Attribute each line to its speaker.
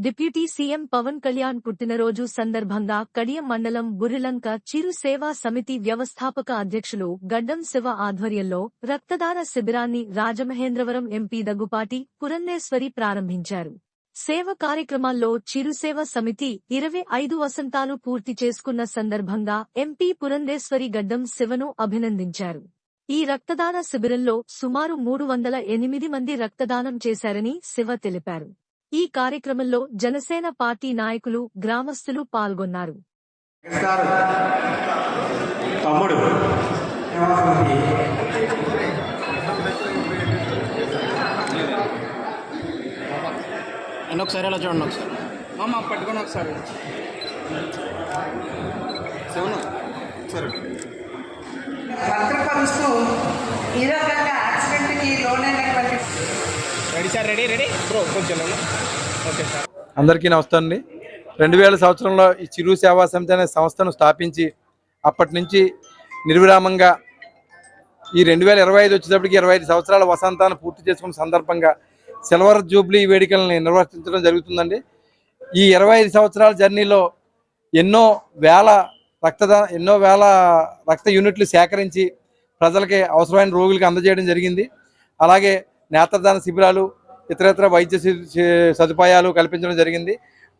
Speaker 1: Deputy CM Pawan Kalyan పుట్టినరోజు సందర్భంగా కడియం మండలం గురిలంక చిరు సేవా సమితి వ్యవస్థాపక అధ్యక్షులు గడ్డం శివ ఆధ్వర్యంలో రక్తదాన శిబిరాన్ని రాజమహేంద్రవరం ఎంపీ దగ్గుపాటి పురంధేశ్వరి ప్రారంభించారు. సేవ కార్యక్రమాల్లో చిరుసేవ సమితి ఇరవై ఐదు వసంతాలు పూర్తి చేసుకున్న సందర్భంగా ఎంపీ పురంధేశ్వరి గడ్డం శివను అభినందించారు. ఈ రక్తదాన శిబిరంలో సుమారు మూడు వందల ఎనిమిది మంది రక్తదానం చేశారని శివ తెలిపారు. ఈ కార్యక్రమంలో జనసేన పార్టీ నాయకులు గ్రామస్తులు పాల్గొన్నారు.
Speaker 2: తమ్ముడు.
Speaker 3: ఒకసారి అలా చూడండి ఒకసారి.
Speaker 4: మామ పట్టుకొని ఒకసారి. శివను. సరే.
Speaker 5: భద్రపరుస్తూ ఈ రకంగా యాక్సిడెంట్కి లోనైనటువంటి
Speaker 4: ready sir ready ready bro కొంచెం ఓకే సార్
Speaker 6: అందరికీ నమస్తే అండి. రెండు వేల సంవత్సరంలో ఈ చిరు సేవా సమితి అనే సంస్థను స్థాపించి అప్పటి నుంచి నిర్విరామంగా ఈ రెండు వేల ఇరవై ఐదు వచ్చేటప్పటికి ఇరవై ఐదు సంవత్సరాల వసంతాన్ని పూర్తి చేసుకున్న సందర్భంగా సిల్వర్ జూబ్లీ వేడుకలను నిర్వర్తించడం జరుగుతుందండి. ఈ ఇరవై ఐదు సంవత్సరాల జర్నీలో ఎన్నో వేల రక్తదా ఎన్నో వేల రక్త యూనిట్లు సేకరించి ప్రజలకి అవసరమైన రోగులకి అందజేయడం జరిగింది. అలాగే నేత్రదాన శిబిరాలు ఇతరత్ర వైద్య సదుపాయాలు కల్పించడం జరిగింది.